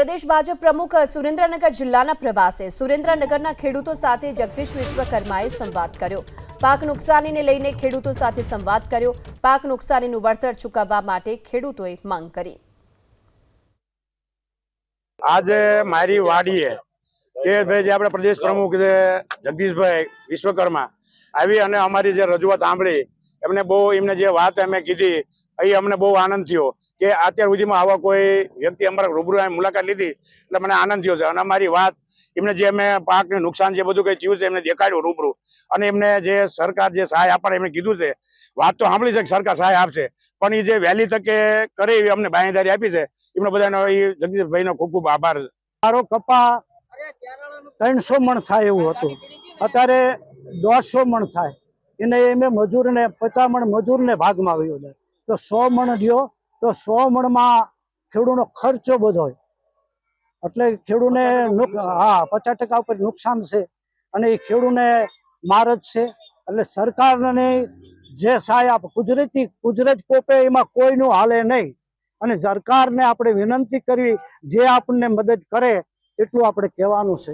પ્રદેશ ભાજપ પ્રમુખ સુરેન્દ્રનગર જિલ્લાના પ્રવાસે સુરેન્દ્રનગરના ખેડૂતો સાથે જગદીશ વિશ્વકર્માએ સંવાદ કર્યો. પાક નુકસાનીને લઈને ખેડૂતો સાથે સંવાદ કર્યો. પાક નુકસાનીનું વળતર ચૂકવવા માટે ખેડૂતોએ માંગ કરી. આજે મારી વાડીએ કે ભાઈ જે આપણે પ્રદેશ પ્રમુખ છે, જગદીશભાઈ વિશ્વકર્મા, આવી અને અમારી જે રજૂઆત સાંભળી એમને બહુ એમને જે વાત અમે કીધી, એ અમને બહુ આનંદ થયો કે અત્યાર સુધીમાં આવા કોઈ વ્યક્તિ અમારા રૂબરૂ મુલાકાત લીધી, એટલે મને આનંદ થયો છે. અને અમારી વાત, એમને જે અમે પાકને નુકસાન જે બધું કંઈ થયું છે, એમને દેખાડ્યું રૂબરૂ. અને એમને જે સરકાર જે સહાય આપવા એમને કીધું છે, વાત તો સાંભળી છે કે સરકાર સહાય આપશે, પણ એ જે વહેલી તકે કરે એવી અમને બાંયધારી આપી છે, એમનો બધાનો એ જગદીશભાઈનો ખૂબ ખૂબ આભાર મારો કપા ત્રણસો મણ થાય એવું હતું. અત્યારે દોઢસો મણ થાય. એને એમ મજૂરને પચાસ મણ મજૂરને ભાગમાં આવ્યો છે. તો સો મણ લ્યો, તો સો મણમાં ખેડૂતનો ખર્ચો બધો હોય. એટલે ખેડૂને હા, પચાસ ટકા ઉપર નુકસાન છે. અને એ ખેડૂને માર જ છે. એટલે સરકારને જે આપે, કુદરતી, કુદરત કોપે એમાં કોઈનું હાલે નહીં. અને સરકારને આપણે વિનંતી કરવી, જે આપણને મદદ કરે, એટલું આપણે કહેવાનું છે.